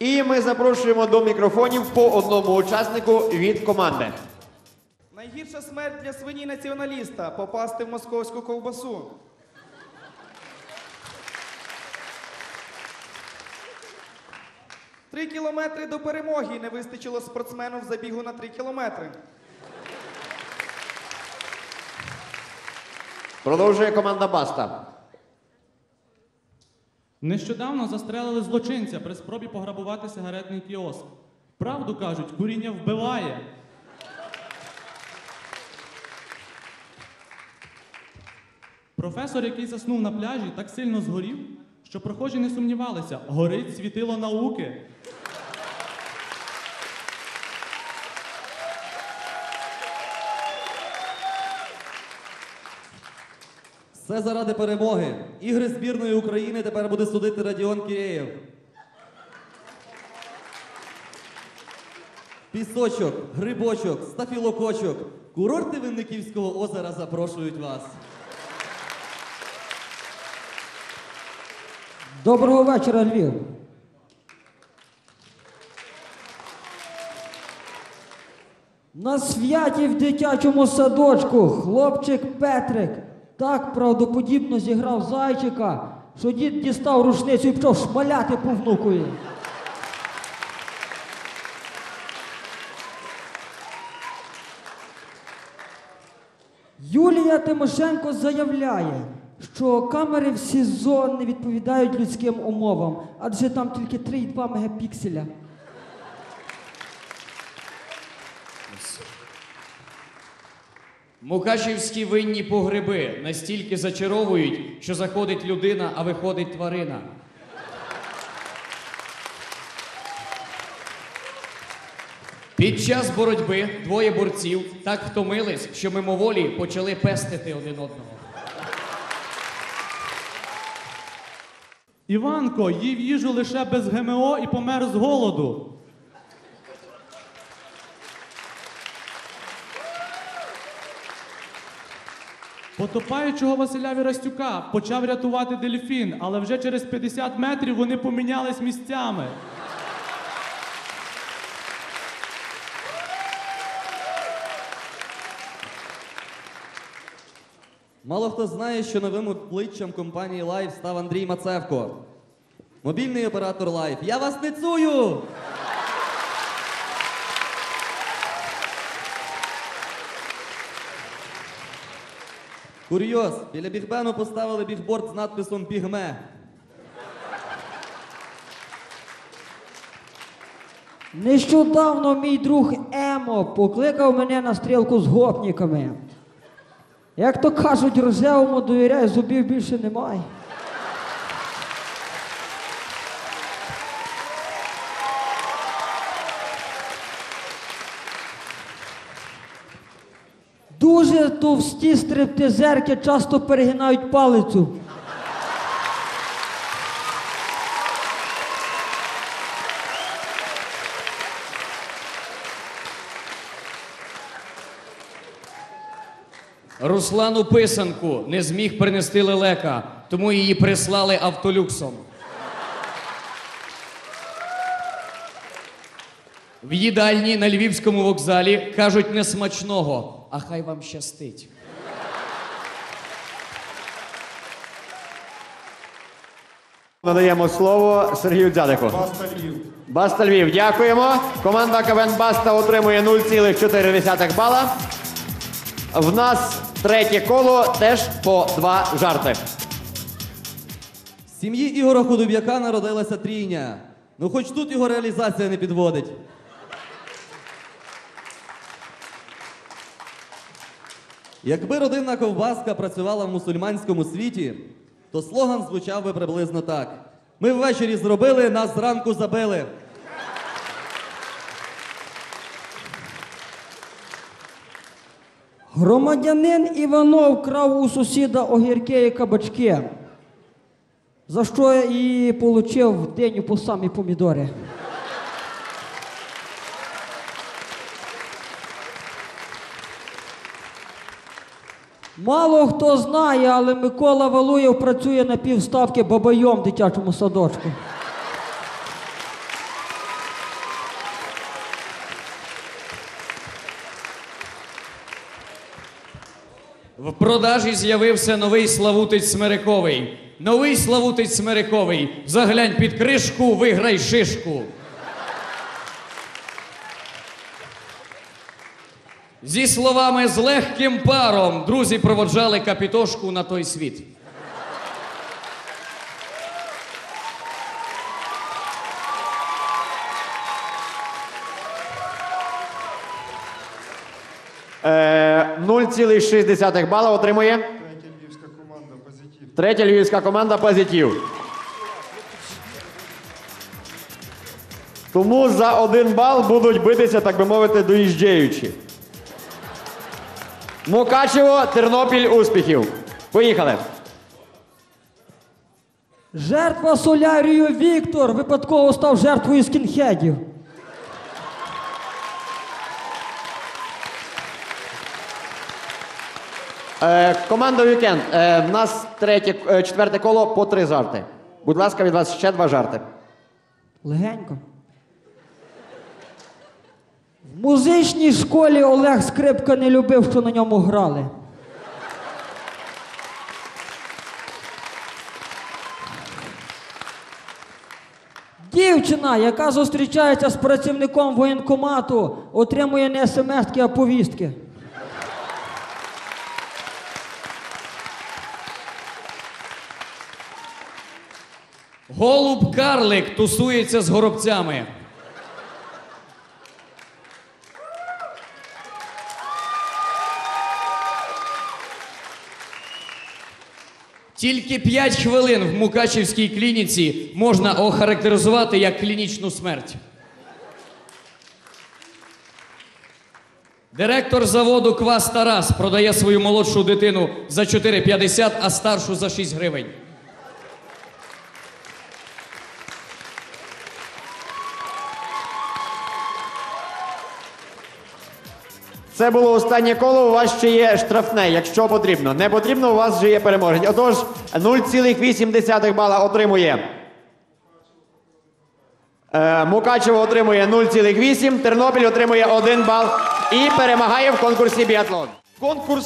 І ми запрошуємо до мікрофонів по одному учаснику від команди. Найгірша смерть для свині націоналіста попасти в московську ковбасу. Три кілометри до перемоги не вистачило спортсмену в забігу на три кілометри. Продовжує команда Баста. Нещодавно застрелили злочинця при спробі пограбувати сигаретний кіоск. Правду кажуть, куріння вбиває. Професор, який заснув на пляжі, так сильно згорів, що прохожі не сумнівалися, горить світило науки. Все заради перемоги. Ігри збірної України тепер буде судити Радіон Кірєєв. Пісочок, грибочок, стафілокочок. Курорти Винниківського озера запрошують вас. Доброго вечора, Львів. На святі в дитячому садочку хлопчик Петрик так правдоподібно зіграв зайчика, що дід дістав рушницю і почав шмаляти по внукові. Юлія Тимошенко заявляє, що камери в СІЗО не відповідають людським умовам, адже там тільки 3,2 мегапікселя. Мукачівські винні погреби настільки зачаровують, що заходить людина, а виходить тварина. Під час боротьби двоє борців так втомились, що мимоволі почали пестити один одного. Іванко їв їжу лише без ГМО і помер з голоду. Потопаючого Василя Вірастюка почав рятувати дельфін, але вже через 50 метрів вони помінялись місцями. Мало хто знає, що новим обличчям компанії Live став Андрій Мацевко. Мобільний оператор Live. Я вас не цую! Курйоз. Біля Бігбену поставили бігборд з надписом Пігме. Нещодавно мій друг Емо покликав мене на стрілку з гопніками. Як то кажуть, рожевому довіряю, зубів більше немає. Дуже товсті стриптизерки часто перегинають палицю. Руслану писанку не зміг принести лелека, тому її прислали автолюксом. В їдальні на львівському вокзалі кажуть несмачного, а хай вам щастить. Надаємо слово Сергію Дзядику. Баста Львів. Баста Львів. Дякуємо. Команда КВН Баста отримує 0,4 бала. В нас третє коло теж по два жарти. В сім'ї Ігора Худоб'яка народилася трійня. Ну хоч тут його реалізація не підводить. Якби родинна ковбаска працювала в мусульманському світі, то слоган звучав би приблизно так: Ми ввечері зробили, нас зранку забили. Громадянин Іванов крав у сусіда огірки і кабачки, за що і отримав день по самі помідори. Мало хто знає, але Микола Валуєв працює на півставки бабайом в дитячому садочку. В продажі з'явився новий Славутець Смириковий. Новий Славутець Смириковий. Заглянь під кришку, виграй шишку. Зі словами з легким паром друзі проводжали капітошку на той світ. Е, 0,6 бала отримує. Третя львівська команда позитив. Третя львівська команда позитив. Тому за один бал будуть битися, так би мовити, доїжджаючі. Мукачево, Тернопіль, успіхів. Поїхали. Жертва солярію Віктор випадково став жертвою скінхедів. Е, команда Вікенд. Е, в нас третє, е, четверте коло по три жарти. Будь ласка, від вас ще два жарти. Легенько. В музичній школі Олег Скрипка не любив, що на ньому грали. Дівчина, яка зустрічається з працівником воєнкомату, отримує не смс-ки, а повістки. Голуб карлик тусується з горобцями. Тільки 5 хвилин в Мукачівській клініці можна охарактеризувати як клінічну смерть. Директор заводу Квас Тарас продає свою молодшу дитину за 4,50, а старшу за 6 гривень. Це було останнє коло. У вас ще є штрафне, якщо потрібно. Не потрібно, у вас вже є переможець. Отож, 0,8 бала отримує. Е, Мукачево отримує 0,8, Тернопіль отримує 1 бал і перемагає в конкурсі біатлон. Конкурс